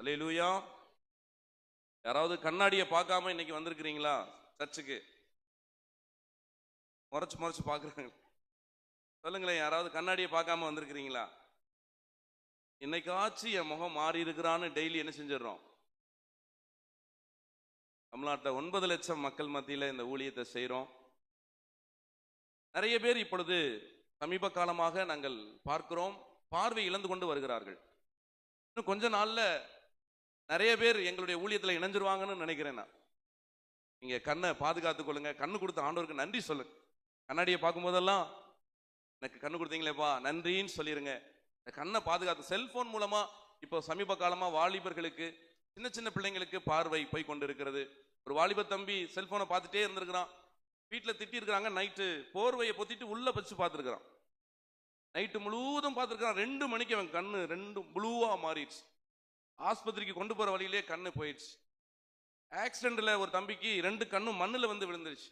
அல்லேலூயா யாராவது கண்ணாடியை பார்க்காம இன்னைக்கு வந்திருக்கிறீங்களா? சர்ச்சுக்கு. முறைச்சு முறைச்சு பார்க்குறாங்க. சொல்லுங்களேன் யாராவது கண்ணாடியை பார்க்காம வந்திருக்கிறீங்களா? இன்னைக்காச்சும் என் முகம் மாறி இருக்கிறான்னு டெய்லி என்ன செஞ்சிடறோம்? தமிழ்நாட்டில் ஒன்பது லட்சம் மக்கள் மத்தியில் இந்த ஊழியத்தை செய்கிறோம் நிறைய பேர் இப்பொழுது சமீப காலமாக நாங்கள் பார்க்கிறோம். பார்வை இழந்து கொண்டு வருகிறார்கள். இன்னும் கொஞ்ச நாள்ல நிறைய பேர் எங்களுடைய ஊழியத்தில் இணைஞ்சிருவாங்கன்னு நினைக்கிறேன் நான். நீங்கள் கண்ணை பாதுகாத்து கொள்ளுங்க. கண்ணு கொடுத்த ஆண்டவருக்கு நன்றி சொல்லுங்க. கண்ணாடியை பார்க்கும்போதெல்லாம் எனக்கு கண்ணு கொடுத்தீங்களேப்பா நன்றின்னு சொல்லிடுங்க இந்த கண்ணை பாதுகாத்து செல்ஃபோன் மூலமாக இப்போ சமீப காலமாக வாலிபர்களுக்கு சின்ன சின்ன பிள்ளைங்களுக்கு பார்வை போய் கொண்டு இருக்கிறது ஒரு வாலிப தம்பி செல்ஃபோனை பார்த்துட்டே இருந்திருக்கிறான். வீட்டில் திட்டிருக்கிறாங்க நைட்டு போர்வையை பொத்திட்டு உள்ளே வச்சு பார்த்துருக்குறான். நைட்டு முழுவதும் பார்த்துருக்கான் ரெண்டு மணிக்கு அவன் கண்ணு ரெண்டு ப்ளூவாக மாறிடுச்சு. ஆஸ்பத்திரிக்கு கொண்டு போகிற வழியிலே கண்ணு போயிடுச்சு. ஆக்சிடெண்ட்டில் ஒரு தம்பிக்கு ரெண்டு கண்ணும் மண்ணில் வந்து விழுந்துருச்சு.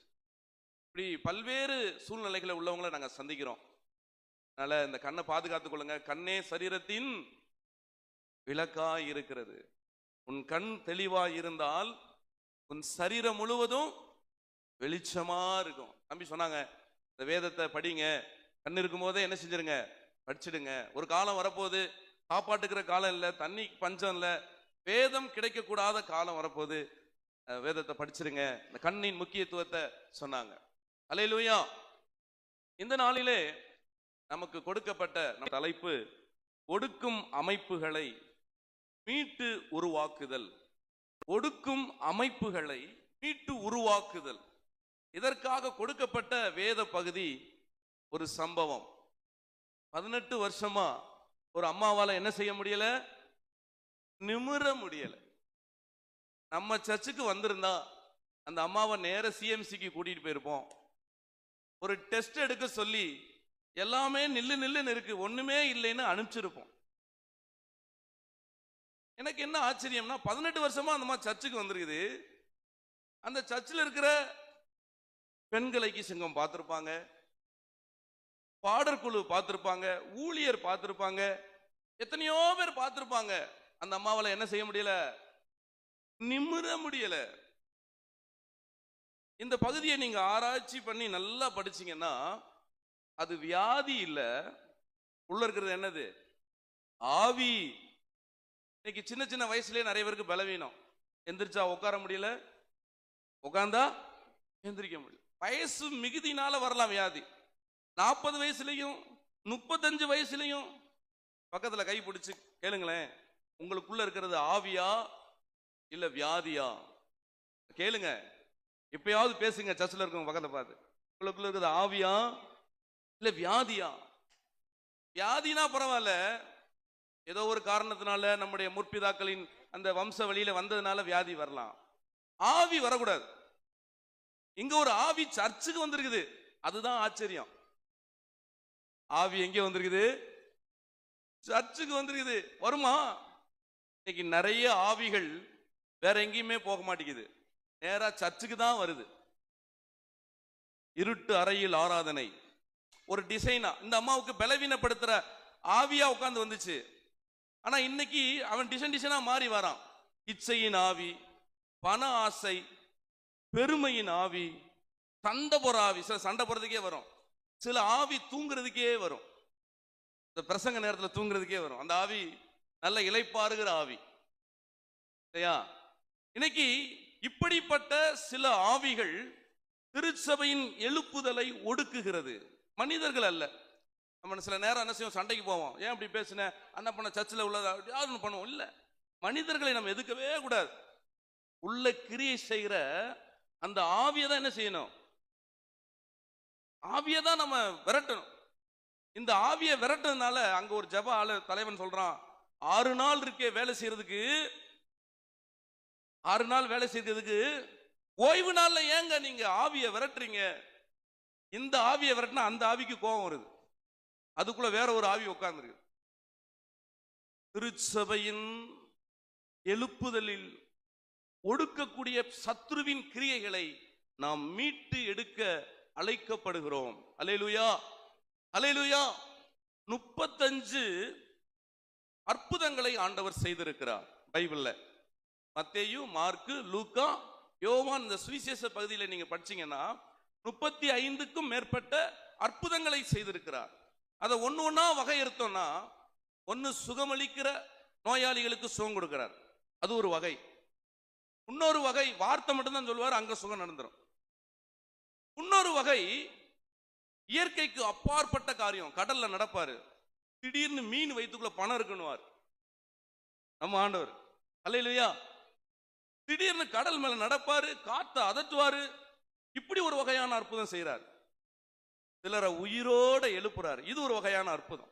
இப்படி பல்வேறு சூழ்நிலைகளை உள்ளவங்களை நாங்கள் சந்திக்கிறோம். அதனால் இந்த கண்ணை பாதுகாத்துக் கொள்ளுங்க. கண்ணே சரீரத்தின் விளக்காய் இருக்கிறது. உன் கண் தெளிவாக இருந்தால் உன் சரீரம் முழுவதும் வெளிச்சமாக இருக்கும். தம்பி சொன்னாங்க இந்த வேதத்தை படிங்க. கண் இருக்கும் போதே என்ன செஞ்சிருங்க? படிச்சிடுங்க. ஒரு காலம் வரப்போகுது. சாப்பாட்டுக்கிற காலம் இல்லை தண்ணி பஞ்சம் இல்லை வேதம் கிடைக்கக்கூடாத காலம் வரப்போகுது. வேதத்தை படிச்சிருங்க. இந்த கண்ணின் முக்கியத்துவத்தை சொன்னாங்க. அலையிலுயா இந்த நாளிலே நமக்கு கொடுக்கப்பட்ட நம் தலைப்பு ஒடுக்கும் அமைப்புகளை மீட்டு உருவாக்குதல். ஒடுக்கும் அமைப்புகளை மீட்டு உருவாக்குதல். இதற்காக கொடுக்கப்பட்ட வேத பகுதி ஒரு சம்பவம். பதினெட்டு வருஷமா ஒரு அம்மாவால் என்ன செய்ய முடியல? நிமிர முடியல. நம்ம சர்ச்சுக்கு வந்திருந்தா அந்த அம்மாவை நேர சிஎம்சிக்கு கூட்டிகிட்டு போயிருப்போம். ஒரு டெஸ்ட் எடுக்க சொல்லி எல்லாமே நில்லு நில்லுன்னு இருக்கு ஒன்றுமே இல்லைன்னு அனுப்பிச்சிருப்போம். எனக்கு என்ன ஆச்சரியம்னா பதினெட்டு வருஷமா அந்த மாதிரி சர்ச்சுக்கு வந்திருக்குது. அந்த சர்ச்சில் இருக்கிற பெண்களைக்கு சிங்கம் பார்த்துருப்பாங்க. பாடற்குழு பார்த்துருப்பாங்க ஊழியர் பார்த்துருப்பாங்க எத்தனையோ பேர் பார்த்துருப்பாங்க. அந்த அம்மாவால என்ன செய்ய முடியல? நிமிர முடியல. இந்த பகுதியை நீங்க ஆராய்ச்சி பண்ணி நல்லா படிச்சீங்கன்னா அது வியாதி இல்லை. உள்ள இருக்கிறது என்னது? ஆவி. இன்னைக்கு சின்ன சின்ன வயசுலயே நிறைய பேருக்கு பலவீனம். எந்திரிச்சா உட்கார முடியல. உட்கார்ந்தா எந்திரிக்க முடியல. வயசு மிகுதினால வரலாம் வியாதி. நாற்பது வயசுலையும் முப்பத்தஞ்சு வயசுலையும். பக்கத்தில் கை பிடிச்சி கேளுங்களேன். உங்களுக்குள்ள இருக்கிறது ஆவியா இல்ல வியாதியா? கேளுங்க. எப்பயாவது பேசுங்க சர்ச்சில் இருக்கவங்க பக்கத்தை பார்த்து. உங்களுக்குள்ள இருக்கிறது ஆவியா இல்ல வியாதியா? வியாதினா பரவாயில்ல. ஏதோ ஒரு காரணத்தினால நம்முடைய முற்பிதாக்களின் அந்த வம்ச வழியில வந்ததுனால வியாதி வரலாம். ஆவி வரக்கூடாது. இங்க ஒரு ஆவி சர்ச்சுக்கு வந்திருக்குது. அதுதான் ஆச்சரியம். ஆவி எங்கே வந்திருக்குது? சர்ச்சுக்கு வந்திருக்குது. வருமா? இன்னைக்கு நிறைய ஆவிகள் வேற எங்கேயுமே போக மாட்டேங்குது. நேரா சர்ச்சுக்கு தான் வருது. இருட்டு அறையில் ஆராதனை. ஒரு டிசைனா. இந்த அம்மாவுக்கு பலவீனப்படுத்துற ஆவியா உட்காந்து வந்துச்சு. ஆனா இன்னைக்கு அவன் டிசைன் டிசைனா மாறி வரான். இச்சையின் ஆவி பண ஆசை பெருமையின் ஆவி சண்டை போற ஆவி. சில சண்டை போறதுக்கே வரும். சில ஆவி தூங்குறதுக்கே வரும். இந்த பிரசங்க நேரத்தில் தூங்குறதுக்கே வரும். அந்த ஆவி நல்ல இலைப்பாருகிற ஆவி. இல்லையா? இன்னைக்கு இப்படிப்பட்ட சில ஆவிகள் திருச்சபையின் எழுப்புதலை ஒடுக்குகிறது. மனிதர்கள் அல்ல. நம்ம சில நேரம் என்ன செய்வோம்? சண்டைக்கு போவோம். ஏன் அப்படி பேசுன? அண்ணா பண்ண சர்ச்சில் உள்ளதா? யார் ஒன்று பண்ணுவோம்? இல்லை. மனிதர்களை நம்ம எதுக்கவே கூடாது. உள்ள கிரியை செய்கிற அந்த ஆவியை தான் என்ன செய்யணும்? ஆவியை தான் நம்ம விரட்டணும். இந்த ஆவியை விரட்டுறதுனால அங்க ஒரு ஜப ஆளு தலைவன் சொல்றான் ஆறு நாள் இருக்கே வேலை செய்யறதுக்கு. ஆறு நாள் வேலை செய்யறதுக்கு. ஓய்வு நாள்ல ஏங்க நீங்க ஆவியை விரட்டுறீங்க? இந்த ஆவியை விரட்டினா அந்த ஆவிக்கு கோபம் வருது. அதுக்குள்ள வேற ஒரு ஆவி உட்கார்ந்துருக்கு. திருச்சபையின் எழுப்புதலில் ஒடுக்கக்கூடிய சத்ருவின் கிரியைகளை நாம் மீட்டு எடுக்க அழைக்கப்படுகிறோம். அலையலுயா அலையலுயா முப்பத்தஞ்சு அற்புதங்களை ஆண்டவர் செய்திருக்கிறார் பைபிளில். மத்தேயு மார்க்கு லூக்கா யோவான் இந்த சுவிசேஷ பகுதியில் நீங்க படிச்சீங்கன்னா முப்பத்தி ஐந்துக்கும் மேற்பட்ட அற்புதங்களை செய்திருக்கிறார். அதை ஒன்று ஒன்றா வகையறுத்தோம்னா ஒன்று சுகமளிக்கிற நோயாளிகளுக்கு சுகம் கொடுக்கிறார். அது ஒரு வகை. இன்னொரு வகை வார்த்தை மட்டும்தான் சொல்லுவார் அங்கே சுகம் நடந்துடும் இன்னொரு வகை இயற்கைக்கு அப்பாற்பட்ட காரியம். கடல்ல நடப்பாரு. திடீர்னு மீன் வயிற்றுக்குள்ள பணம் இருக்குன்னுவார். நம்ம ஆண்டவர். அல்லையா திடீர்னு கடல் மேல நடப்பாரு காத்த அதட்டுவாரு. இப்படி ஒரு வகையான அற்புதம் செய்றார். சிலரை உயிரோட எழுப்புறாரு. இது ஒரு வகையான அற்புதம்.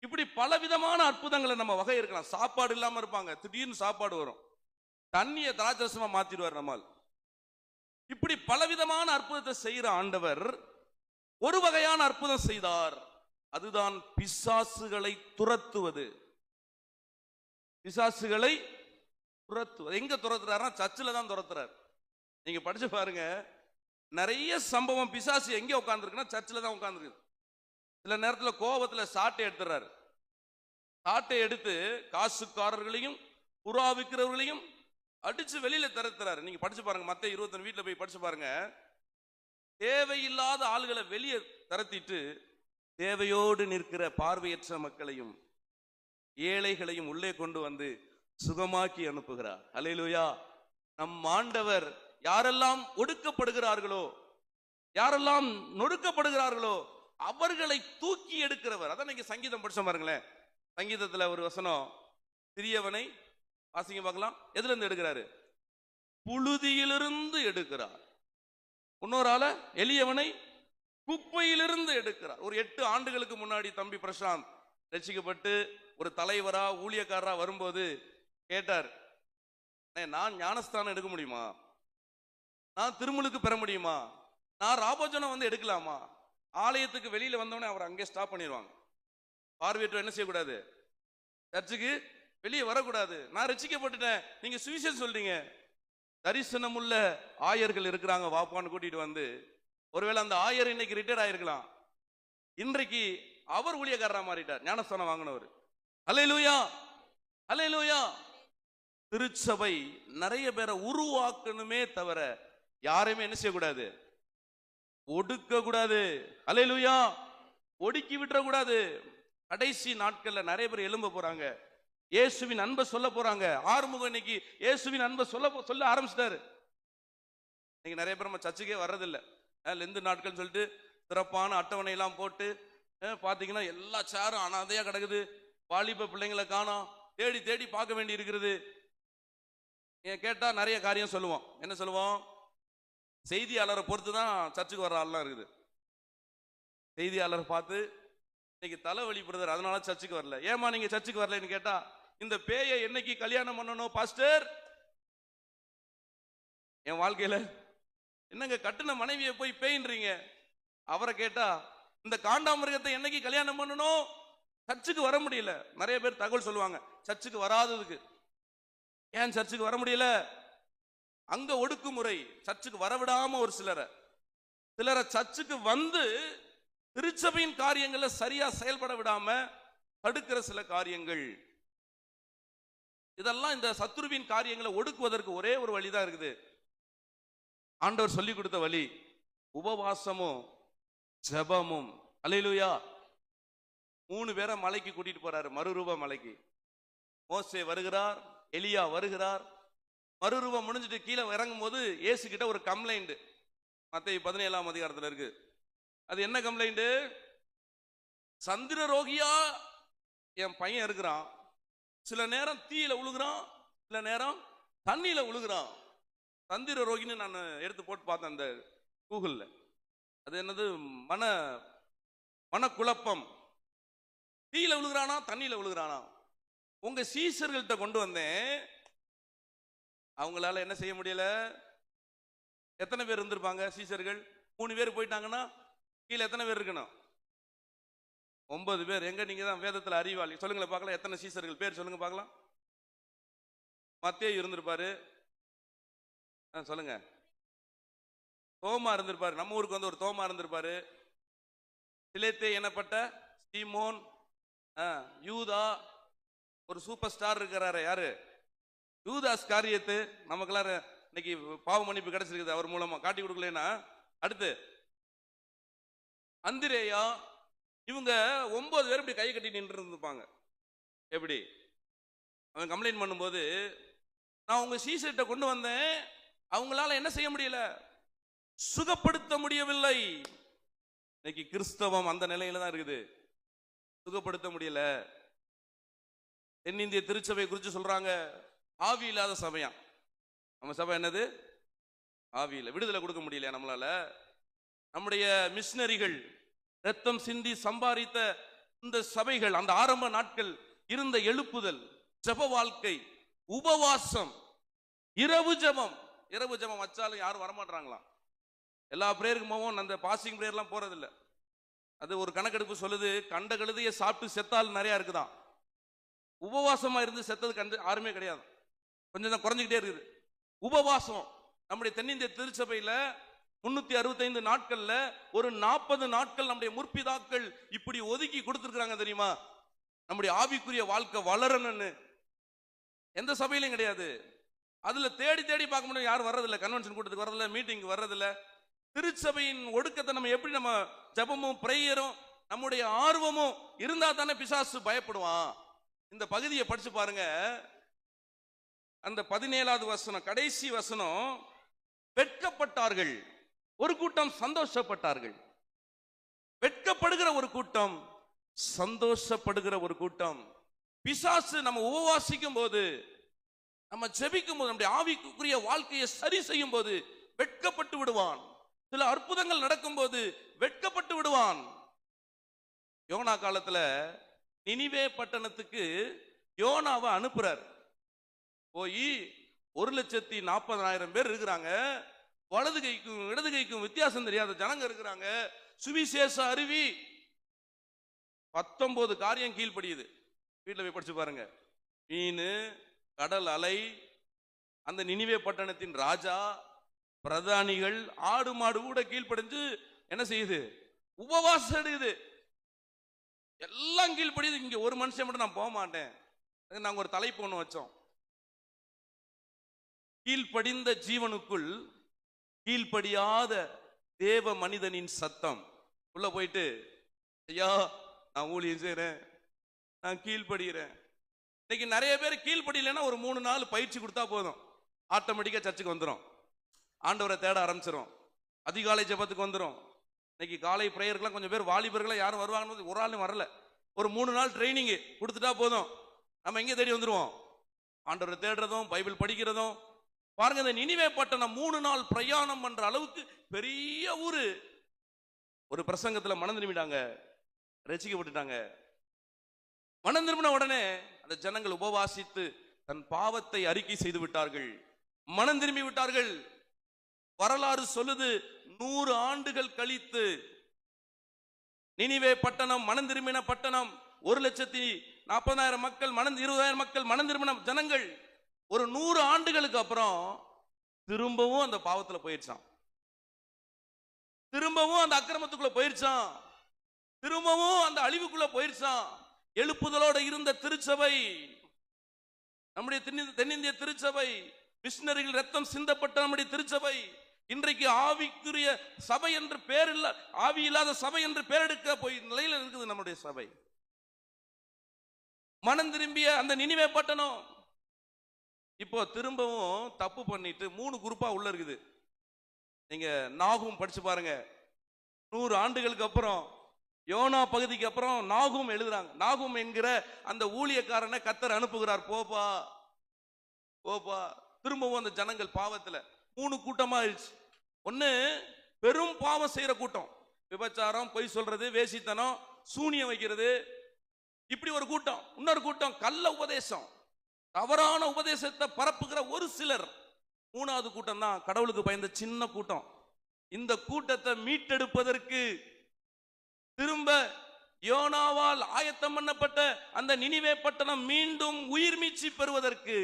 இப்படி பலவிதமான அற்புதங்களை நம்ம வகை இருக்கலாம் சாப்பாடு இல்லாம இருப்பாங்க. திடீர்னு சாப்பாடு வரும். தண்ணியை திராட்சரசமா மாத்திடுவார் நம்மால். இப்படி பலவிதமான அற்புதத்தை செய்கிற ஆண்டவர் ஒரு வகையான அற்புதம் செய்தார். அதுதான் பிசாசுகளை துரத்துவது. பிசாசுகளை துரத்துவது. எங்க துரத்துறாருன்னா சர்ச்சில் தான் துரத்துறார். நீங்க படிச்சு பாருங்க. நிறைய சம்பவம் பிசாசு எங்க உட்காந்துருக்குன்னா சர்ச்சில் தான் உட்காந்துருக்கு சில நேரத்தில் கோபத்தில் சாட்டை எடுத்துறாரு. சாட்டை எடுத்து காசுக்காரர்களையும் புறா விற்கிறவர்களையும் அடிச்சு வெளியில திறத்துறாரு நீங்க படிச்சு பாருங்க மத்த இருபத்தொன்னு வீட்டில் போய் படிச்சு பாருங்க. தேவையில்லாத ஆளுகளை வெளியே திறத்திட்டு தேவையோடு நிற்கிற பார்வையற்ற மக்களையும் ஏழைகளையும் உள்ளே கொண்டு வந்து சுகமாக்கி அனுப்புகிறார். அலையிலுயா நம் ஆண்டவர் யாரெல்லாம் ஒடுக்கப்படுகிறார்களோ யாரெல்லாம் நொடுக்கப்படுகிறார்களோ அவர்களை தூக்கி எடுக்கிறவர். அதான் நீங்க சங்கீதம் படிச்சோம் பாருங்களேன். சங்கீதத்துல ஒரு வசனம் சிறியவனை வாசிங்க பார்க்கலாம். எதுல இருந்து எடுக்கிறாரு? புழுதியிலிருந்து எடுக்கிறார். இன்னொரு ஆள எளியவனை குப்பையிலிருந்து எடுக்கிறார். ஒரு எட்டு ஆண்டுகளுக்கு முன்னாடி தம்பி பிரசாந்த் ரட்சிக்கப்பட்டு ஒரு தலைவரா ஊழியக்காரரா வரும்போது கேட்டார் நான் ஞானஸ்தானம் எடுக்க முடியுமா? நான் திருமுழுக்கு பெற முடியுமா? நான் ராபோஜனம் வந்து எடுக்கலாமா? ஆலயத்துக்கு வெளியில வந்தோடனே அவர் அங்கே ஸ்டாப் பண்ணிடுவாங்க பார்வையற்ற என்ன செய்யக்கூடாது? சர்ச்சுக்கு வெளியே வரக்கூடாது. நான் ரசிக்கப்பட்டுட்டேன். நீங்க சுவிசேஷம் சொல்றீங்க. தரிசனமுள்ள ஆயர்கள் இருக்கிறாங்க. வாப்பான்னு கூட்டிட்டு வந்து ஒருவேளை அந்த ஆயர் இன்னைக்கு ரிட்டையர் ஆயிருக்கலாம். இன்றைக்கு அவர் ஊழியக்காரரா மாறிட்டார். ஞானஸ்தானம் வாங்கினவர். அலை லூயா அலை லூயா திருச்சபை நிறைய பேரை உருவாக்கணுமே தவிர யாரையுமே என்ன செய்யக்கூடாது? ஒடுக்க கூடாது லூயா ஒடுக்கி விட்டுற கூடாது கடைசி நாட்கள்ல நிறைய பேர் எழும்ப போறாங்க. இயேசுவின் அன்பை சொல்ல போறாங்க. ஆறுமுகம் இன்னைக்கு இயேசுவின் அன்பை சொல்ல போ- சொல்ல ஆரம்பிச்சிட்டாரு. இன்னைக்கு நிறைய பேர் நம்ம சர்ச்சுக்கே வர்றதில்லை. லெந்து நாட்கள் சொல்லிட்டு சிறப்பான அட்டவணையெல்லாம் போட்டு பார்த்தீங்கன்னா எல்லா சேரும் அனாதையாக கிடக்குது. வாலிப பிள்ளைங்களை காணோம். தேடி தேடி பார்க்க வேண்டி இருக்கிறது. ஏன் கேட்டால் நிறைய காரியம் சொல்லுவோம். என்ன சொல்லுவோம்? செய்தியாளரை பொறுத்து தான் சர்ச்சுக்கு வர ஆள்லாம் இருக்குது. செய்தியாளரை பார்த்து இன்னைக்கு தலைவலி பிரதர் அதனால சர்ச்சுக்கு வரல. ஏமா நீங்கள் சர்ச்சுக்கு வரலன்னு கேட்டால் இந்த பேயை என்னைக்கு கல்யாணம் பண்ணணும் பாஸ்டர்? என் வாழ்க்கையில என்னங்க கட்டின மனைவியை போய் பேயின்றீங்க? அவரை கேட்டா இந்த காண்டாமிருகத்தை என்னைக்கு கல்யாணம் பண்ணணும்? சர்ச்சுக்கு வர முடியல. நிறைய பேர் தகவல் சொல்லுவாங்க சர்ச்சுக்கு வராததுக்கு. ஏன் சர்ச்சுக்கு வர முடியல? அங்க ஒடுக்குமுறை சர்ச்சுக்கு வரவிடாம ஒரு சிலரை. சிலரை சர்ச்சுக்கு வந்து திருச்சபையின் காரியங்களை சரியா செயல்பட விடாம தடுக்கிற சில காரியங்கள். இதெல்லாம் இந்த சத்துருவின் காரியங்களை ஒடுக்குவதற்கு ஒரே ஒரு வழிதான் இருக்குது. ஆண்டவர் சொல்லி கொடுத்த வழி உபவாசமும் ஜெபமும். அலையிலுயா மூணு பேரை மலைக்கு கூட்டிட்டு போறாரு மறுரூப மலைக்கு. மோசே வருகிறார் எலியா வருகிறார். மறுரூபம் முடிஞ்சிட்டு கீழே இறங்கும் போது ஏசு கிட்ட ஒரு கம்ப்ளைண்ட் மத்திய பதினேழாம் அதிகாரத்தில் இருக்கு. அது என்ன கம்ப்ளைண்ட் சந்திர ரோகியா என் பையன் இருக்கிறான். சில நேரம் தீயில உழுகுறான் சில நேரம் தண்ணியில உழுகுறான். தந்திர ரோகின்னு நான் எடுத்து போட்டு பார்த்தேன் அந்த கூகுளில். அது என்னது? மன மனக்குழப்பம். தீயில விழுகிறானா தண்ணியில விழுகிறானா உங்க சீசர்கள்ட்ட கொண்டு வந்தேன். அவங்களால என்ன செய்ய முடியல? எத்தனை பேர் இருந்திருப்பாங்க சீசர்கள்? மூணு பேர் போயிட்டாங்கன்னா கீழே எத்தனை பேர் இருக்கணும்? ஒன்பது பேர். எங்க நீங்க தான்? வேதத்தில் அறிவாளி. சொல்லுங்களேன் பார்க்கலாம். எத்தனை சீசர்கள்? பேர் சொல்லுங்க பார்க்கலாம். மத்திய இருந்திருப்பாரு. ஆ, சொல்லுங்க. தோமா இருந்திருப்பாரு. நம்ம ஊருக்கு வந்து ஒரு தோமா இருந்திருப்பாரு. சிலேத்தே எனப்பட்ட சீமோன் ஆ, யூதா. ஒரு சூப்பர் ஸ்டார் இருக்கிறாரு யாரு? யூதாஸ் காரியத்து. நமக்கெல்லாம் இன்னைக்கு பாவ மன்னிப்பு கிடைச்சிருக்குது அவர் மூலமா. காட்டி கொடுக்கலன்னா. அடுத்து அந்திரேயா இவங்க ஒன்பது பேர் இப்படி கை கட்டி நின்று இருந்துப்பாங்க எப்படி? அவன் கம்ப்ளைண்ட் பண்ணும்போது நான் உங்கள் சீசர்கிட்ட கொண்டு வந்தேன். அவங்களால என்ன செய்ய முடியல? சுகப்படுத்த முடியவில்லை. இன்னைக்கு கிறிஸ்தவம் அந்த நிலையில தான் இருக்குது. சுகப்படுத்த முடியல. தென்னிந்திய திருச்சபை குறித்து சொல்றாங்க. ஆவி இல்லாத சமயம். நம்ம சபை என்னது? ஆவியில் விடுதலை கொடுக்க முடியல நம்மளால? நம்முடைய மிஷினரிகள் ரத்தம் சிந்தி சம்பாதித்த இந்த சபைகள் அந்த ஆரம்ப நாட்கள் இருந்த எழுப்புதல் ஜெப வாழ்க்கை உபவாசம் இரவு ஜெபம். இரவு ஜெபம் வச்சாலும் யாரும் வரமாட்டாங்களாம் எல்லா பிரேயருக்கு போவோம் அந்த பாசிங் பிரேயர்லாம் போறதில்ல. அது ஒரு கணக்கெடுப்பு சொல்லுது கண்ட கழுதையை சாப்பிட்டு செத்தால் நிறையா இருக்குதான். உபவாசமா இருந்து செத்தது கண்டு யாருமே கிடையாது. கொஞ்சம் தான் குறைஞ்சிக்கிட்டே இருக்குது. உபவாசம். நம்முடைய தென்னிந்திய திருச்சபையில் முன்னூத்தி அறுபத்தைந்து நாட்கள்ல ஒரு நாற்பது நாட்கள் நம்முடைய முற்பிதாக்கள் இப்படி ஒதுக்கி கொடுத்துருக்குறாங்க தெரியுமா? நம்முடைய ஆவிக்குரிய வாழ்க்கை வளரணும்னு. எந்த சபையிலையும் கிடையாது. அதுல தேடி தேடி பார்க்க முடியும். யாரும் வர்றதில்ல. கன்வென்ஷன் கூட்டத்துக்கு வரதில்லை மீட்டிங் வர்றதில்ல. திருச்சபையின் ஒடுக்கத்தை நம்ம எப்படி நம்ம ஜெபமும் பிரேயரும் நம்முடைய ஆர்வமும் இருந்தா தானே பிசாசு பயப்படுவான்? இந்த பகுதியை படிச்சு பாருங்க. அந்த பதினேழாவது வசனம் கடைசி வசனம் வெட்கப்பட்டார்கள். ஒரு கூட்டம் சந்தோஷப்பட்டார்கள். வெட்கப்படுகிற ஒரு கூட்டம் சந்தோஷப்படுகிற ஒரு கூட்டம். பிசாசு நம்ம உபவாசிக்கும் போது நம்ம ஜெபிக்கும் போது நம்முடைய ஆவிக்குரிய வாழ்க்கையை சரி செய்யும் போது வெட்கப்பட்டு விடுவான். சில அற்புதங்கள் நடக்கும்போது வெட்கப்பட்டு விடுவான். யோனா காலத்துல நினிவே பட்டணத்துக்கு யோனாவை அனுப்புறார். போய் ஒரு லட்சத்தி நாற்பதாயிரம் பேர் இருக்கிறாங்க. வலது கைக்கும் இடது கைக்கும் வித்தியாசம் தெரியாத ஜனங்க இருக்கிறாங்க. சுவிசேஷ அருவி. பத்தொன்பது காரியம் கீழ்படியுது வீட்டில் போய் படிச்சு பாருங்க. மீன் கடல் அலை அந்த நினிவே பட்டணத்தின் ராஜா பிரதானிகள் ஆடு மாடு கூட கீழ்ப்படிஞ்சு என்ன செய்யுது? உபவாசம் எடுக்குது எல்லாம் கீழ்படியுது இங்க ஒரு மனுஷன் மட்டும் நான் போக மாட்டேன் நாங்கள் நாங்க ஒரு தலைப்பு ஒன்று வச்சோம். கீழ்ப்படிந்த ஜீவனுக்குள் கீழ்ப்படியாத தேவ மனிதனின் சத்தம். உள்ள போயிட்டு ஐயா நான் ஊழியம் செய்கிறேன் நான் கீழ்ப்படுகிறேன். இன்னைக்கு நிறைய பேர் கீழ்ப்படியலைன்னா ஒரு மூணு நாள் பயிற்சி கொடுத்தா போதும். ஆட்டோமேட்டிக்காக சர்ச்சுக்கு வந்துடும் ஆண்டவரை தேட ஆரம்பிச்சிடும் அதிகாலை ஜபத்துக்கு வந்துடும் இன்னைக்கு காலை பிரேயருக்குலாம் கொஞ்சம் பேர் வாலிபர்களாக யாரும் வருவாங்கன்னு ஒரு ஆளும் வரல. ஒரு மூணு நாள் ட்ரைனிங்கு கொடுத்துட்டா போதும். நம்ம எங்கே தேடி வந்துடுவோம் ஆண்டவரை தேடுறதும் பைபிள் படிக்கிறதும் பாருங்க இந்த நினிவே பட்டணம் மூணு நாள் பிரயாணம் பண்ற அளவுக்கு பெரிய ஊரு. ஒரு பிரசங்கத்துல மனம் திரும்பிட்டாங்க. ரசிக்கப்பட்டுட்டாங்க மனம் திரும்பின உடனே அந்த ஜனங்கள் உபவாசித்து தன் பாவத்தை அறிக்கை செய்து விட்டார்கள். மனம் திரும்பி விட்டார்கள். வரலாறு சொல்லுது நூறு ஆண்டுகள் கழித்து. நினிவே பட்டணம் மனம் திரும்பின பட்டணம் ஒரு லட்சத்தி நாற்பதாயிரம் மக்கள் மனம் இருபதாயிரம் மக்கள் மனம் திரும்பின ஜனங்கள். ஒரு நூறு ஆண்டுகளுக்கு அப்புறம் திரும்பவும் அந்த பாவத்துல போயிடுச்சான் திரும்பவும் அந்த அக்கிரமத்துக்குள்ள போயிருச்சான் திரும்பவும் அந்த அழிவுக்குள்ள போயிருச்சான் எழுப்புதலோட இருந்த திருச்சபை நம்முடைய தென்னிந்திய திருச்சபை மிஷினரிகள் ரத்தம் சிந்தப்பட்ட நம்முடைய திருச்சபை இன்றைக்கு ஆவிக்குரிய சபை என்று பேர் இல்ல ஆவி இல்லாத சபை என்று பேரெடுக்க போய் நிலையில இருக்குது நம்முடைய சபை. மனம் திரும்பிய அந்த நினிவே பட்டணம் இப்போ திரும்பவும் தப்பு பண்ணிட்டு மூணு குரூப்பா உள்ள இருக்குது. நீங்க நாகும் படிச்சு பாருங்க. நூறு ஆண்டுகளுக்கு அப்புறம் யோனா பகுதிக்கு அப்புறம் நாகும் எழுதுறாங்க. நாகும் என்கிற அந்த ஊழியக்காரனை கத்தர் அனுப்புகிறார். போப்பா போப்பா. திரும்பவும் அந்த ஜனங்கள் பாவத்துல. மூணு கூட்டமா ஆயிடுச்சு. ஒன்று பெரும் பாவம் செய்யற கூட்டம். விபச்சாரம் பொய் சொல்றது வேசித்தனம் சூனியம் வைக்கிறது. இப்படி ஒரு கூட்டம். இன்னொரு கூட்டம் கள்ள உபதேசம். தவறான உபதேசத்தை பரப்புகிற ஒரு சிலர். மூணாவது கூட்டம் தான் கடவுளுக்கு பயந்த சின்ன கூட்டம். இந்த கூட்டத்தை மீட்டெடுப்பதற்கு திரும்ப யோனாவால் ஆயத்தம் பண்ணப்பட்ட அந்த நினிவே பட்டணம் மீண்டும் உயிர் மீட்சி பெறுவதற்கு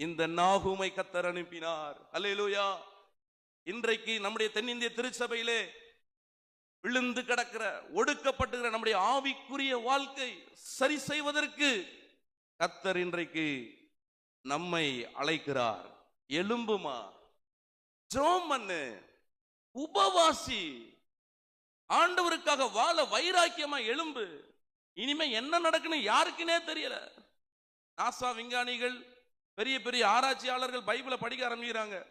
இந்த நாகுமை கத்தர் அனுப்பினார். அல்லேலூயா இன்றைக்கு நம்முடைய தென்னிந்திய திருச்சபையிலே விழுந்து கிடக்கிற ஒடுக்கப்பட்டுகிற நம்முடைய ஆவிக்குரிய வாழ்க்கை சரி செய்வதற்கு கத்தர் இன்றைக்கு நம்மை அழைக்கிறார். எலும்புமா ஜோமன்னு உபவாசி ஆண்டவருக்காக வாழ வைராக்கியமா எலும்பு. இனிமே என்ன நடக்குன்னு யாருக்குனே தெரியல. நாசா விஞ்ஞானிகள் பெரிய பெரிய ஆராய்ச்சியாளர்கள் பைபிளை படிக்க ஆரம்பிக்கிறாங்க.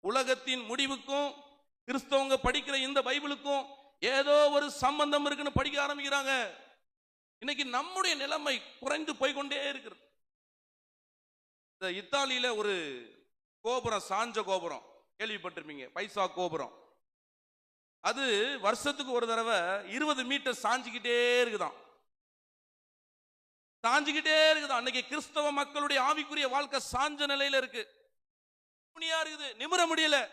உலகத்தின் முடிவுக்கும் கிறிஸ்தவங்க படிக்கிற இந்த பைபிளுக்கும் ஏதோ ஒரு சம்பந்தம் இருக்குன்னு படிக்க ஆரம்பிக்கிறாங்க. இன்னைக்கு நம்முடைய நிலைமை குறைந்து போய்க்கொண்டே இருக்கிறது. இந்த இத்தாலியில ஒரு கோபுரம் சாஞ்ச கோபுரம். கேள்விப்பட்டிருப்பீங்க. பைசா கோபுரம். அது வருஷத்துக்கு ஒரு தடவை இருபது மீட்டர் சாஞ்சிக்கிட்டே இருக்குதான். சாஞ்சிக்கிட்டே இருக்குதான். அன்னைக்கு கிறிஸ்தவ மக்களுடைய ஆவிக்குரிய வாழ்க்கை சாஞ்ச நிலையில இருக்கு. துணியா இருக்குது. நிமிர முடியல.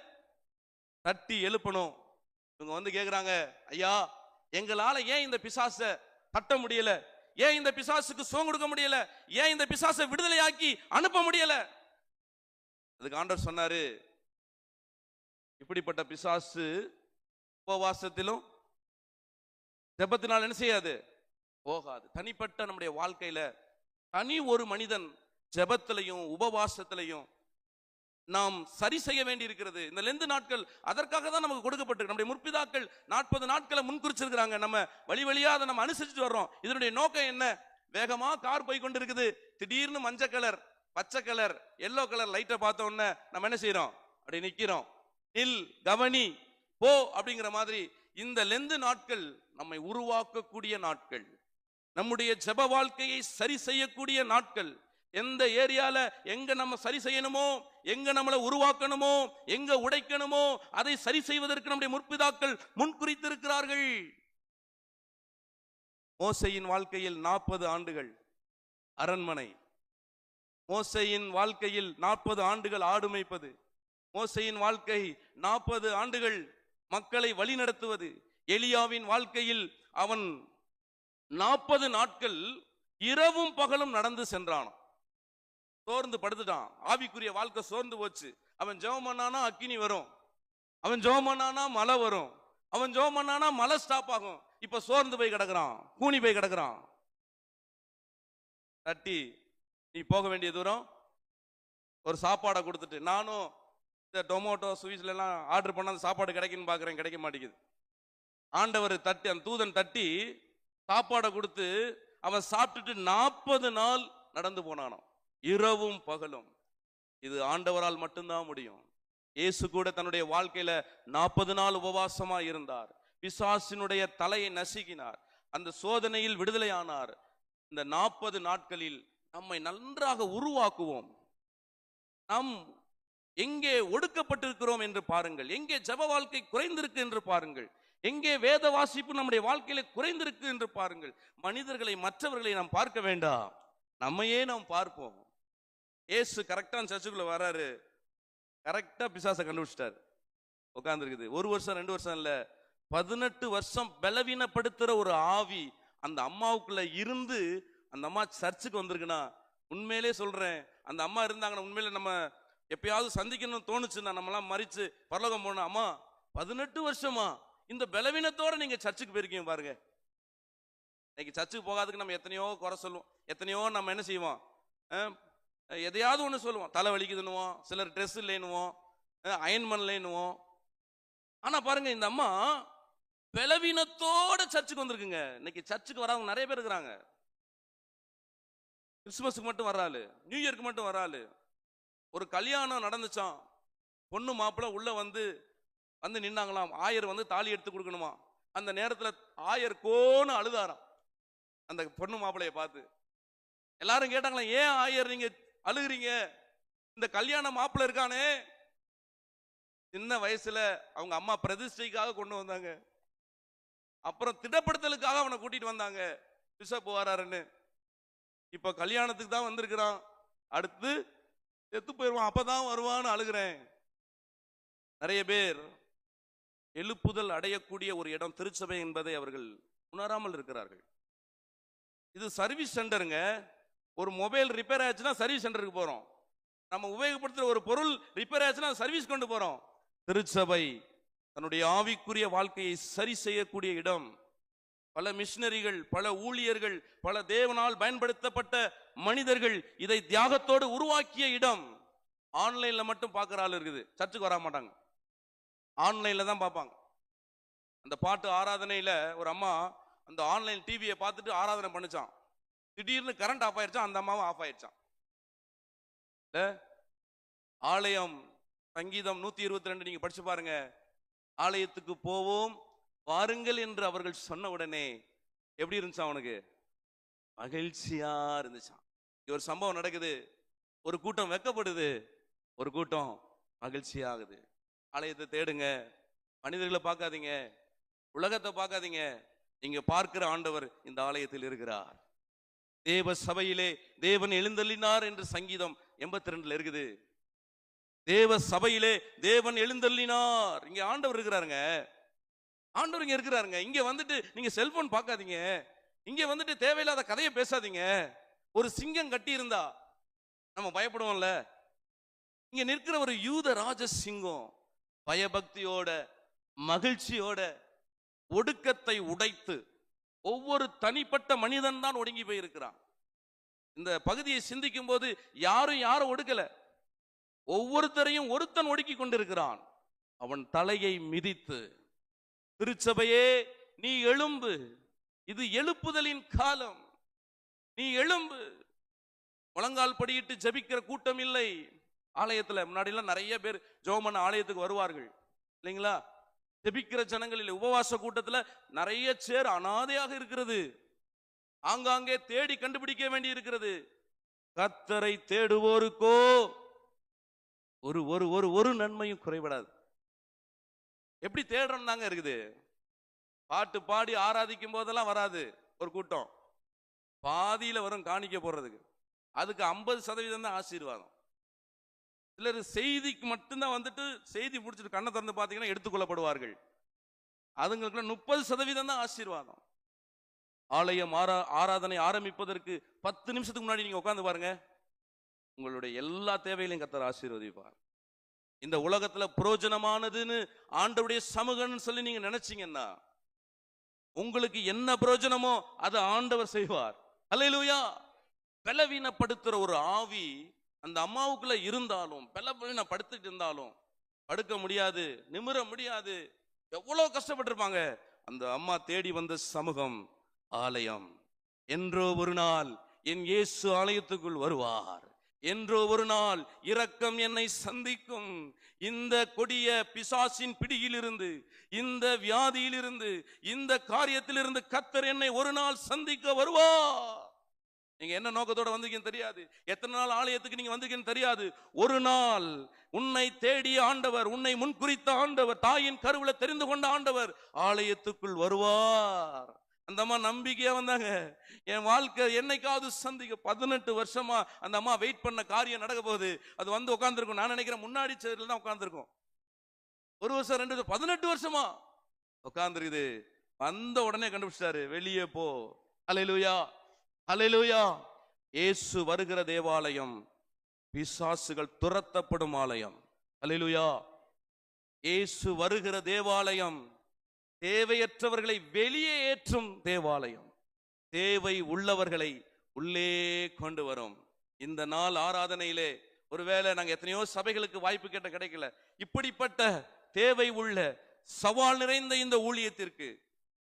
தட்டி எழுப்பணும். இவங்க வந்து கேட்குறாங்க ஐயா எங்களால் ஏன் இந்த பிசாசை தட்ட முடியல. ஏன் இந்த பிசாசுக்கு சுகம் கொடுக்க முடியல? ஏன் இந்த பிசாசை விடுதலையாக்கி அனுப்ப முடியல? அதுக்கு ஆண்டவர் சொன்னாரு இப்படிப்பட்ட பிசாசு உபவாசத்திலும் ஜெபத்தினால் என்ன செய்யாது? போகாது. தனிப்பட்ட நம்முடைய வாழ்க்கையில தனி ஒரு மனிதன் ஜெபத்திலையும் உபவாசத்திலையும் நாம் சரி செய்ய வேண்டி இருக்கிறது இந்த லெந்து நாட்கள் அதற்காக தான் நமக்கு கொடுக்கப்பட்டிருக்கு. நம்முடைய முற்பிதாக்கள் நாற்பது நாட்களை முன்குறிச்சிருக்கிறாங்க. நம்ம வழி வழியாக அதை நம்ம அனுசரிச்சுட்டு வர்றோம். இதனுடைய நோக்கம் என்ன? வேகமா கார் போய் கொண்டு இருக்குது திடீர்னு மஞ்சள் கலர் பச்சை கலர் எல்லோ கலர் லைட்டை பார்த்த உடனே நம்ம என்ன செய்யறோம் அப்படி நிக்கிறோம். நில் கவனி போ அப்படிங்கிற மாதிரி இந்த லெந்து நாட்கள் நம்மை உருவாக்கக்கூடிய நாட்கள். நம்முடைய ஜப வாழ்க்கையை சரி செய்யக்கூடிய நாட்கள். எந்த ஏரியால எங்க நம்ம சரி செய்யணுமோ எங்க நம்மளை உருவாக்கணுமோ எங்க உடைக்கணுமோ அதை சரி செய்வதற்கு நம்முடைய முற்பிதாக்கள் முன்குறித்திருக்கிறார்கள் மோசையின் வாழ்க்கையில் நாற்பது ஆண்டுகள் அரண்மனை. மோசையின் வாழ்க்கையில் நாற்பது ஆண்டுகள் ஆடு மேய்ப்பது மோசையின் வாழ்க்கை நாற்பது ஆண்டுகள் மக்களை வழிநடத்துவது எலியாவின் வாழ்க்கையில் அவன் நாற்பது நாட்கள் இரவும் பகலும் நடந்து சென்றான் சோர்ந்து படுத்துட்டான். ஆவிக்குரிய வாழ்க்கை சோர்ந்து போச்சு. அவன் ஜெபம் பண்ணானா அக்கினி வரும். அவன் ஜெபம் பண்ணானா மழை வரும். அவன் ஜெபம் பண்ணானா மழை ஸ்டாப் ஆகும். இப்ப சோர்ந்து போய் கிடக்குறான். கூனி போய் கிடக்குறான். தட்டி நீ போக வேண்டிய தூரம். ஒரு சாப்பாடை கொடுத்துட்டு நானும் இந்த டொமோட்டோ ஸ்விஸ்ல எல்லாம் ஆர்டர் பண்ண அந்த சாப்பாடு கிடைக்குன்னு பார்க்குறேன் கிடைக்க மாட்டேங்குது. ஆண்டவர் தட்டி அந்த தூதன் தட்டி சாப்பாடை கொடுத்து அவன் சாப்பிட்டுட்டு நாற்பது நாள் நடந்து போனானோ இரவும் பகலும். இது ஆண்டவரால் மட்டும்தான் முடியும். இயேசு கூட தன்னுடைய வாழ்க்கையில நாற்பது நாள் உபவாசமா இருந்தார். பிசாசினுடைய தலையை நசுக்கினார். அந்த சோதனையில் விடுதலையானார். இந்த நாற்பது நாட்களில் நம்மை நன்றாக உருவாக்குவோம். நாம் எங்கே ஒடுக்கப்பட்டிருக்கிறோம் என்று பாருங்கள். எங்கே ஜப வாழ்க்கை குறைந்திருக்கு என்று பாருங்கள். எங்கே வேத வாசிப்பு நம்முடைய வாழ்க்கையில குறைந்திருக்கு என்று பாருங்கள். மனிதர்களை மற்றவர்களை நாம் பார்க்க வேண்டாம். நம்மையே நாம் பார்ப்போம். ஏசு கரெக்டான சர்ச்சுக்குள்ளே வராரு கரெக்டாக பிசாசை கண்டுபிடிச்சிட்டாரு. உட்காந்துருக்குது ஒரு வருஷம் ரெண்டு வருஷம் இல்லை. பதினெட்டு வருஷம் பலவீனப்படுத்துகிற ஒரு ஆவி அந்த அம்மாவுக்குள்ளே இருந்து அந்த அம்மா சர்ச்சுக்கு வந்திருக்குன்னா உண்மையிலே சொல்கிறேன் அந்த அம்மா இருந்தாங்கன்னா உண்மையிலே நம்ம எப்பயாவது சந்திக்கணும்னு தோணுச்சுன்னா நம்மலாம் மறிச்சு பரலோகம் போனோம் அம்மா பதினெட்டு வருஷமா? இந்த பலவீனத்தோட நீங்கள் சர்ச்சுக்கு போயிருக்கீங்க பாருங்க. இன்னைக்கு சர்ச்சுக்கு போகாததுக்கு நம்ம எத்தனையோ குறை சொல்லுவோம். எத்தனையோ நம்ம என்ன செய்வோம்? எதையாவது ஒன்று சொல்லுவோம். தலை வலிக்குதுன்னுவோம் சிலர் ட்ரெஸ் இல்லைன்னுவோம் அயன் பண்ணலைன்னுவோம் ஆனால் பாருங்க இந்த அம்மா பலவீனத்தோட சர்ச்சுக்கு வந்திருக்குங்க. இன்னைக்கு சர்ச்சுக்கு வராங்க நிறைய பேர் இருக்கிறாங்க. கிறிஸ்துமஸுக்கு மட்டும் வராளு நியூ இயர்க்கு மட்டும் வராளு ஒரு கல்யாணம் நடந்துச்சான் பொண்ணு மாப்பிள்ளை உள்ள வந்து வந்து நின்னாங்களாம். ஆயர் வந்து தாலி எடுத்து கொடுக்கணுமா அந்த நேரத்தில் ஆயர் கோன்னு அழுதாராம். அந்த பொண்ணு மாப்பிள்ளைய பார்த்து. எல்லாரும் கேட்டாங்களா ஏன் ஆயர் நீங்கள் அழுகுறீங்க. இந்த கல்யாண மாப்பிள்ளை இருக்கானே. சின்ன வயசுல அவங்க அம்மா பிரதிஷ்டைக்காக கொண்டு வந்தாங்க. அப்புறம் திடப்படுத்தலுக்காக அவனை கூட்டிட்டு வந்தாங்க. பிஷப் வராருன்னு. இப்ப கல்யாணத்துக்கு தான் வந்திருக்கிறான். அடுத்து செத்து போயிடுவான் அப்பதான் வருவான்னு அழுகிறேன். நிறைய பேர் எழுப்புதல் அடையக்கூடிய ஒரு இடம் திருச்சபை என்பதை அவர்கள் உணராமல் இருக்கிறார்கள். இது சர்வீஸ் சென்டருங்க. ஒரு மொபைல் ரிப்பேர் ஆச்சுன்னா சர்வீஸ் சென்டருக்கு போகிறோம் நம்ம உபயோகப்படுத்துகிற ஒரு பொருள் ரிப்பேர் ஆச்சுன்னா சர்வீஸ் கொண்டு போகிறோம் திருச்சபை தன்னுடைய ஆவிக்குரிய வாழ்க்கையை சரி செய்யக்கூடிய இடம். பல மிஷினரிகள் பல ஊழியர்கள் பல தேவனால் பயன்படுத்தப்பட்ட மனிதர்கள் இதை தியாகத்தோடு உருவாக்கிய இடம். ஆன்லைன்ல மட்டும் பார்க்குற ஆள் இருக்குது. சர்ச்சுக்கு வர மாட்டாங்க. ஆன்லைன்ல தான் பார்ப்பாங்க. அந்த பாட்டு ஆராதனையில ஒரு அம்மா அந்த ஆன்லைன் டிவியை பார்த்துட்டு ஆராதனை பண்ணிச்சான் திடீர்னு கரண்ட் ஆஃப் ஆயிடுச்சான் அந்த அம்மாவும் ஆஃப் ஆயிடுச்சான் ஆலயம் சங்கீதம் நூத்தி இருபத்தி ரெண்டு நீங்க படிச்சு பாருங்க. ஆலயத்துக்கு போவோம் வாருங்கள் என்று அவர்கள் சொன்ன உடனே எப்படி இருந்துச்சா அவனுக்கு? மகிழ்ச்சியா இருந்துச்சான் இங்க ஒரு சம்பவம் நடக்குது. ஒரு கூட்டம் வெக்கப்படுது. ஒரு கூட்டம் மகிழ்ச்சியாகுது. ஆலயத்தை தேடுங்க. மனிதர்களை பார்க்காதீங்க. உலகத்தை பார்க்காதீங்க. நீங்க பார்க்கிற ஆண்டவர் இந்த ஆலயத்தில் இருக்கிறார். தேவ சபையிலே தேவன் எழுந்தள்ளினார் என்று சங்கீதம் எண்பத்தி ரெண்டுல இருக்குது. தேவ சபையிலே தேவன் எழுந்தள்ளினார். இங்க ஆண்டவர் இருக்கிறாருங்க. ஆண்டவர் இங்க இருக்கிறாருங்க. இங்க வந்துட்டு நீங்க செல்போன் பார்க்காதீங்க. இங்க வந்துட்டு தேவையில்லாத கதையை பேசாதீங்க. ஒரு சிங்கம் கட்டி இருந்தா நம்ம பயப்படுவோம்ல. இங்க நிற்கிற ஒரு யூத ராஜ சிங்கம் பயபக்தியோட மகிழ்ச்சியோட ஒடுக்கத்தை உடைத்து ஒவ்வொரு தனிப்பட்ட மனிதன் தான் ஒடுங்கி போயிருக்கிறான். இந்த பகுதியை சிந்திக்கும் போது யாரும் யாரும் ஒடுக்கல? ஒவ்வொருத்தரையும் ஒருத்தன் ஒடுக்கி கொண்டிருக்கிறான். அவன் தலையை மிதித்து திருச்சபையே நீ எழும்பு. இது எழுப்புதலின் காலம். நீ எழும்பு. முழங்கால் படியிட்டு ஜெபிக்கிற கூட்டம் இல்லை. ஆலயத்தில் முன்னாடிலாம் நிறைய பேர் ஜோமன் ஆலயத்துக்கு வருவார்கள். இல்லைங்களா? ஜெபிக்கிற ஜனங்களில் உபவாச கூட்டத்தில் நிறைய சேர் அனாதையாக இருக்கிறது. ஆங்காங்கே தேடி கண்டுபிடிக்க வேண்டி இருக்கிறது. கத்தரை தேடுவோருக்கோ ஒரு ஒரு ஒரு ஒரு நன்மையும் குறைபடாது. எப்படி தேடுறோம் தாங்க இருக்குது? பாட்டு பாடி ஆராதிக்கும் போதெல்லாம் வராது ஒரு கூட்டம். பாதியில் வரும் காணிக்க போடுறதுக்கு அதுக்கு ஐம்பது சதவீதம் தான் ஆசீர்வாதம். சிலர் செய்திக்கு மட்டும்தான் வந்துட்டு செய்தி முடிச்சுட்டு கண்ணை திறந்து பார்த்தீங்கன்னா எடுத்துக்கொள்ளப்படுவார்கள். அதுங்களுக்குலாம் முப்பது சதவீதம் தான் ஆசீர்வாதம். ஆலயம் ஆரா ஆராதனை ஆரம்பிப்பதற்கு பத்து நிமிஷத்துக்கு முன்னாடி நீங்கள் உட்காந்து பாருங்க. உங்களுடைய எல்லா தேவைகளையும் கத்தர் ஆசீர்வதிப்பார். இந்த உலகத்தில் புரோஜனமானதுன்னு ஆண்டவுடைய சமூகம்னு சொல்லி நீங்கள் நினைச்சிங்கன்னா உங்களுக்கு என்ன பிரயோஜனமோ அதை ஆண்டவர் செய்வார். அல்லையிலூயா பலவீனப்படுத்துகிற ஒரு ஆவி அந்த அம்மாவுக்குள்ள இருந்தாலும் பலவீனப்படுத்திட்டு இருந்தாலும் படுக்க முடியாது நிமிர முடியாது எவ்வளவு கஷ்டப்பட்டிருப்பாங்க? அந்த அம்மா தேடி வந்த சமூகம் ஆலயம். என்றோ ஒரு நாள் என் இயேசு ஆலயத்துக்குள் வருவார். என்றோ ஒரு நாள் இரக்கம் என்னை சந்திக்கும். இந்த கொடிய பிசாசின் பிடியிலிருந்து இந்த வியாதியிலிருந்து இந்த காரியத்திலிருந்து கத்தர் என்னை ஒரு நாள் சந்திக்க வருவார். நீங்க என்ன நோக்கத்தோட வந்திருக்கீங்கன்னு தெரியாது. எத்தனை நாள் ஆலயத்துக்கு நீங்க வந்திருக்கீங்கன்னு தெரியாது. ஒரு நாள் உன்னை தேடிய ஆண்டவர் உன்னை முன்குறித்த ஆண்டவர் தாயின் கருவில தெரிந்து கொண்ட ஆண்டவர் ஆலயத்துக்குள் வருவார். அந்த அம்மா நம்பிக்கையா வந்தாங்க. என் வாழ்க்கை என்னைக்காவது சந்திக்க பதினெட்டு வருஷமா அந்த அம்மா வெயிட் பண்ண காரியம் நடக்க போகுது. அது வந்து உட்காந்துருக்கும் நான் நினைக்கிறேன் முன்னாடி சேர்ல தான் உட்காந்துருக்கும் ஒரு வருஷம் ரெண்டு வருஷம் பதினெட்டு வருஷமா உட்காந்துருக்குது வந்த உடனே கண்டுபிடிச்சிட்டாரு. வெளியே போ. அலையிலுயா அலையிலுயா இயேசு வருகிற தேவாலயம் பிசாசுகள் துரத்தப்படும் ஆலயம். அலையிலுயா இயேசு வருகிற தேவாலயம் தேவையற்றவர்களை வெளியே ஏற்றும் தேவாலயம். தேவை உள்ளவர்களை உள்ளே கொண்டு வரும். இந்த நாள் ஆராதனையிலே ஒருவேளை நாங்கள் எத்தனையோ சபைகளுக்கு வாய்ப்பு கேட்ட கிடைக்கல. இப்படிப்பட்ட தேவை உள்ள சவால் நிறைந்த இந்த ஊழியத்திற்கு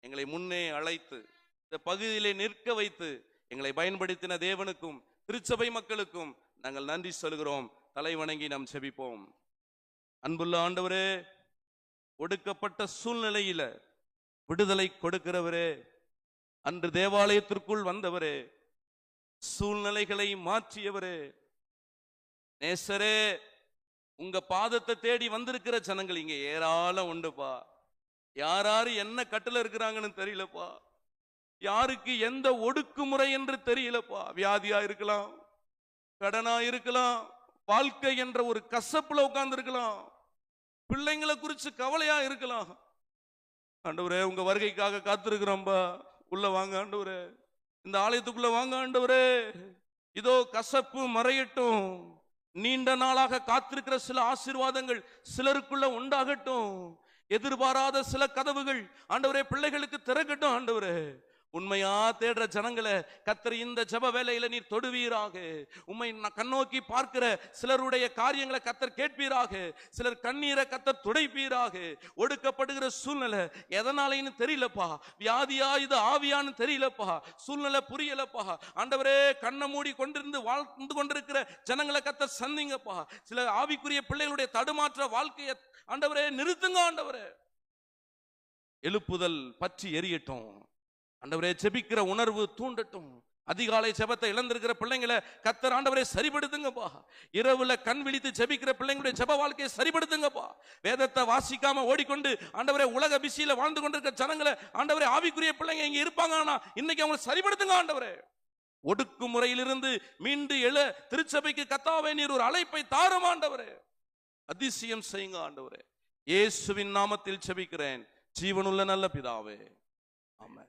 எங்களை முன்னே அழைத்து இந்த பகுதியிலே நிற்க வைத்து எங்களை பயன்படுத்தின தேவனுக்கும் திருச்சபை மக்களுக்கும் நாங்கள் நன்றி சொல்கிறோம். தலை வணங்கி நாம் செபிப்போம். அன்புள்ள ஆண்டவரே ஒடுக்கப்பட்ட சூழ்நிலையில விடுதலை கொடுக்கிறவரே அன்று தேவாலயத்திற்குள் வந்தவரே சூழ்நிலைகளை மாற்றியவரே நேசரே உங்க பாதத்தை தேடி வந்திருக்கிற ஜனங்கள் இங்க ஏராளம் உண்டுப்பா. யாராரு என்ன கட்டுல இருக்கிறாங்கன்னு தெரியலப்பா. யாருக்கு எந்த ஒடுக்குமுறை என்று தெரியலப்பா. வியாதியா இருக்கலாம் கடனா இருக்கலாம் வாழ்க்கை என்ற ஒரு கசப்புல உட்கார்ந்து இருக்கலாம் பிள்ளைங்களை குறிச்சு கவலையா இருக்கலாம். ஆண்டவரே உங்க வருகைக்காக காத்திருக்கிறோம்பா. உள்ள வாங்க ஆண்டவரே. இந்த ஆலயத்துக்குள்ள வாங்க ஆண்டவரே. இதோ கசப்பு மறையட்டும். நீண்ட நாளாக காத்திருக்கிற சில ஆசீர்வாதங்கள் சிலருக்குள்ள உண்டாகட்டும். எதிர்பாராத சில கதவுகள் ஆண்டவரே பிள்ளைகளுக்கு திறக்கட்டும் ஆண்டவரே. உண்மையா தேடுற ஜனங்களை கத்தர் இந்த ஜெப வேலையில நீர் தொடுவீராக. உண்மை கண்ணோக்கி பார்க்கிற சிலருடைய காரியங்களை கத்தர் கேட்பீராக. சிலர் கண்ணீரை கத்தர் துடைப்பீராக. ஒடுக்கப்படுகிற சூழ்நிலை எதனாலேன்னு தெரியலப்பா. வியாதியா இது ஆவியான்னு தெரியலப்பா. சூழ்நிலை புரியலப்பா. ஆண்டவரே கண்ணை மூடி கொண்டிருந்து வாழ்ந்து கொண்டிருக்கிற ஜனங்களை கத்தர் சந்திங்கப்பா. சில ஆவிக்குரிய பிள்ளைகளுடைய தடுமாற்ற வாழ்க்கையை ஆண்டவரே நிறுத்துங்க ஆண்டவரே. எழுப்புதல் பற்றி எரியட்டும். ஆண்டவரே செபிக்கிற உணர்வு தூண்டட்டும். அதிகாலை செபத்தை இழந்திருக்கிற பிள்ளைங்களை கத்தர் ஆண்டவரை சரிபடுத்துங்கப்பா இரவுல கண் விழித்து செபிக்கிற பிள்ளைங்களுடைய செப வாழ்க்கையை சரிபடுத்துங்கப்பா வேதத்தை வாசிக்காம ஓடிக்கொண்டு ஆண்டவரே உலக பிசியில வாழ்ந்து கொண்டிருக்கிற ஜனங்களை ஆண்டவரே ஆவிக்குரிய பிள்ளைங்க இங்க இருப்பாங்க. ஆனா இன்னைக்கு அவங்களை சரிபடுத்துங்க ஆண்டவரே. ஒடுக்குமுறையிலிருந்து மீண்டு எழ திருச்சபைக்கு கத்தாவே நீர் ஒரு அழைப்பை தாரும் ஆண்டவரே. அதிசயம் செய்யுங்க ஆண்டவரே. இயேசுவின் நாமத்தில் செபிக்கிறேன். ஜீவனுள்ள நல்ல பிதாவே. ஆமா